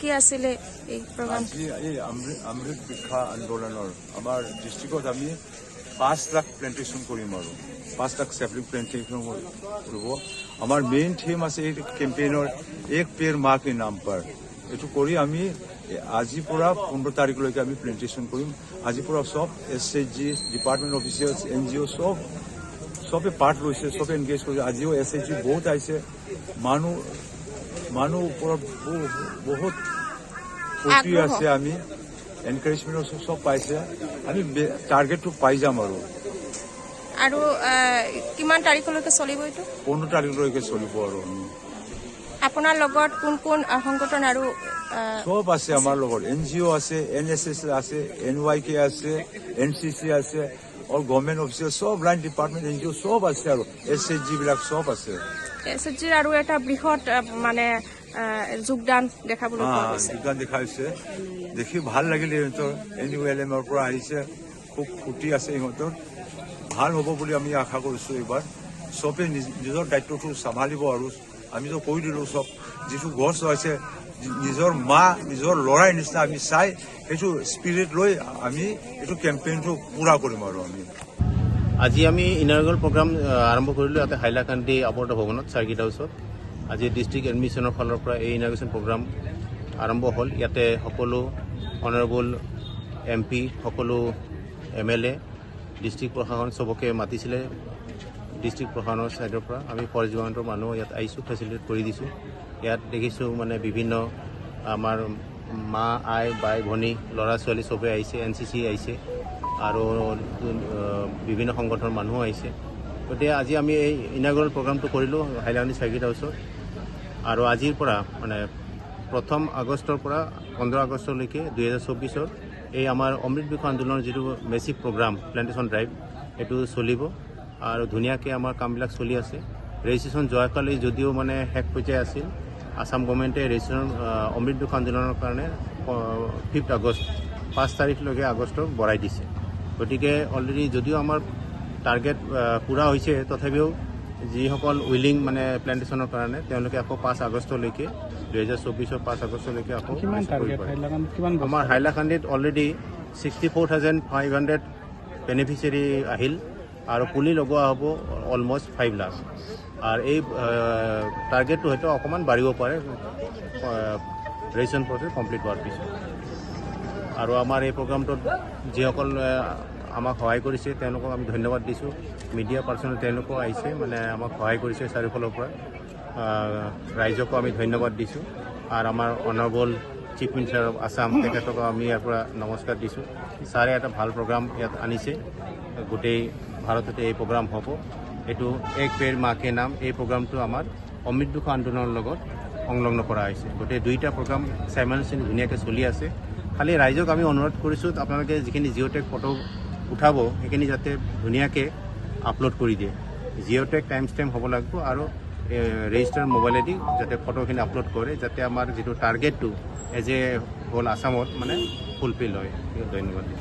কি আছিলে এই এই অমৃত শিক্ষা আন্দোলনৰ আমাৰ ডিষ্ট্ৰিক্টত আমি পাঁচ লাখ প্লেণ্টেশ্যন কৰিম আৰু। পাঁচ লাখ চেপ্লিং প্লেণ্টেশ্যন কৰিব। আমাৰ মেইন থিম আছে এই কেম্পেইনৰ এক পেৰ মাহ কে নাম পাৰ এইটো কৰি আমি আজিৰ পৰা পোন্ধৰ তাৰিখলৈকে আমি প্লেণ্টেশ্যন কৰিম। আজিৰ পৰা চব S H G department officials N G O' চব চবে পাৰ্ট লৈছে চবে এনগেজ কৰিছে। আজিও এছ এইচ জি বহুত আহিছে। মানুহ মানুহ ওপৰত বহু- বহুত ফূৰ্তি আছে আমি। এনকাৰেজমেণ্ট চব পাইছে। আমি টাৰ্গেটটো পাই যাম আৰু। আৰু কিমান তাৰিখলৈকে চলিব এইটো? পোন্ধৰ তাৰিখলৈকে চলিব আৰু আপোনাৰ লগত কোন কোন সংগঠন আৰু চব আছে আমাৰ লগত। এন জি অ' আছে এন এছ এছ আছে এন ৱাই কে আছে এন চি চি আছে। অল গভৰ্ণমেণ্ট অফিচিয়েল চব line department N G O' চব আছে আৰু এছ এইচ জি বিলাক চব আছে। এছ এছ জিৰ আৰু এটা বৃহৎ মানে যোগদান দেখাবলৈ দেখাইছে দেখি ভাল লাগিলে সিহঁতৰ এন ইউ এল এমৰ পৰা আহিছে খুব ফূৰ্তি আছে সিহঁতৰ ভাল হ'ব বুলি আমি আশা কৰিছোঁ এইবাৰ। চবে নিজ- নিজৰ দায়িত্বটো চম্ভালিব আৰু আমিতো কৈ দিলোঁ চব যিটো গছ যি- নিজৰ মা নিজৰ ল'ৰাই নিচিনা আমি চাই সেইটো স্পিৰিট লৈ আমি এইটো কেম্পেইনটো পূৰা কৰিম আৰু আমি। আজি আমি ইনাৰগল প্ৰগ্ৰাম আৰম্ভ কৰিলোঁ। ইয়াতে হাইলাকান্দি আৱৰ্ত ভৱনত চাৰ্কিট হাউচত। আজি ডিষ্ট্ৰিক্ট এডমিশ্যনৰ ফালৰ পৰা এই ইনাগ্ৰেশ্যন প্ৰগ্ৰাম আৰম্ভ হ'ল। ইয়াতে সকলো অনাৰেবল এম পি সকলো এম এল এ ডিষ্ট্ৰিক্ট প্ৰশাসন চবকে মাতিছিলে। ডিষ্ট্ৰিক্ট প্ৰশাসনৰ ছাইডৰ পৰা আমি ফৰেষ্ট ডিপাৰ্টমেণ্টৰ মানুহ ইয়াত আহিছোঁ ফেচিলিটেট কৰি দিছোঁ। ইয়াত দেখিছোঁ মানে বিভিন্ন আমাৰ মা আই বাই ভনী ল'ৰা ছোৱালী চবেই আহিছে এন চি চি আহিছে আৰু বিভিন্ন সংগঠনৰ মানুহো আহিছে। গতিকে আজি আমি এই ইনাগুৰেল প্ৰগ্ৰামটো কৰিলোঁ হাইলাকান্দি চাৰ্কিট হাউচত আৰু আজিৰ পৰা মানে প্ৰথম আগষ্টৰ পৰা পোন্ধৰ আগষ্টলৈকে দুহেজাৰ চৌবিছৰ এই আমাৰ অমৃত বিষয় আন্দোলনৰ যিটো বেচিক প্ৰগ্ৰাম প্লেণ্টেশ্যন ড্ৰাইভ এইটো চলিব। আৰু ধুনীয়াকৈ আমাৰ কামবিলাক চলি আছে। ৰেজিষ্ট্ৰেশ্যন যোৱাকালি যদিও মানে শেষ পৰ্যায়ে আছিল আছাম গভৰ্ণমেণ্টে ৰেজিষ্ট্ৰেশ্যন অমৃত বিষয় আন্দোলনৰ কাৰণে ফিফ্থ আগষ্ট পাঁচ তাৰিখলৈকে আগষ্ট বঢ়াই দিছে। গতিকে অলৰেডি যদিও আমাৰ টাৰ্গেট পূৰা হৈছে তথাপিও যিসকল উইলিং মানে প্লেণ্টেশ্যনৰ কাৰণে তেওঁলোকে আকৌ পাঁচ আগষ্টলৈকে দুহেজাৰ চৌবিছৰ পাঁচ আগষ্টলৈকে আকৌ আমাৰ হাইলাকান্দিত already sixty four thousand five hundred beneficiary আহিল। আৰু পুলি লগোৱা হ'ব অলমষ্ট ফাইভ লাখ আৰু এই টাৰ্গেটটো হয়তো অকণমান বাঢ়িব পাৰে ৰেজিষ্ট্ৰেশ্যন প্ৰচেছ কমপ্লিট হোৱাৰ পিছত। আৰু আমাৰ এই প্ৰগ্ৰামটোত যিসকল আমাক সহায় কৰিছে তেওঁলোকক আমি ধন্যবাদ দিছোঁ। মিডিয়া পাৰ্চনেল তেওঁলোকো আহিছে মানে আমাক সহায় কৰিছে চাৰিওফালৰ পৰা। ৰাইজকো আমি ধন্যবাদ দিছোঁ। আৰু আমাৰ honourable chief minister of Assam তেখেতকো আমি ইয়াৰ পৰা নমস্কাৰ দিছোঁ। ছাৰে এটা ভাল প্ৰগ্ৰাম ইয়াত আনিছে। গোটেই ভাৰততে এই প্ৰগ্ৰাম হ'ব। এইটো এক পেৰ মাকে নাম। এই প্ৰগ্ৰামটো আমাৰ অমৃত দুখ আন্দোলনৰ লগত সংলগ্ন কৰা হৈছে। গতিকে দুইটা প্ৰগ্ৰাম চাইমালচিন ধুনীয়াকৈ চলি আছে। খালি ৰাইজক আমি অনুৰোধ কৰিছোঁ আপোনালোকে যিখিনি জিঅ'টেক ফটো উঠাব সেইখিনি যাতে ধুনীয়াকৈ আপলোড কৰি দিয়ে। জিঅ'টেক টাইম ষ্টেম্প হ'ব লাগিব আৰু ৰেজিষ্টাৰ মোবাইলেদি যাতে ফটোখিনি আপলোড কৰে যাতে আমাৰ যিটো টাৰ্গেটটো এজ এ হ'ল আছামত মানে ফুলফিল হয়। ধন্যবাদ।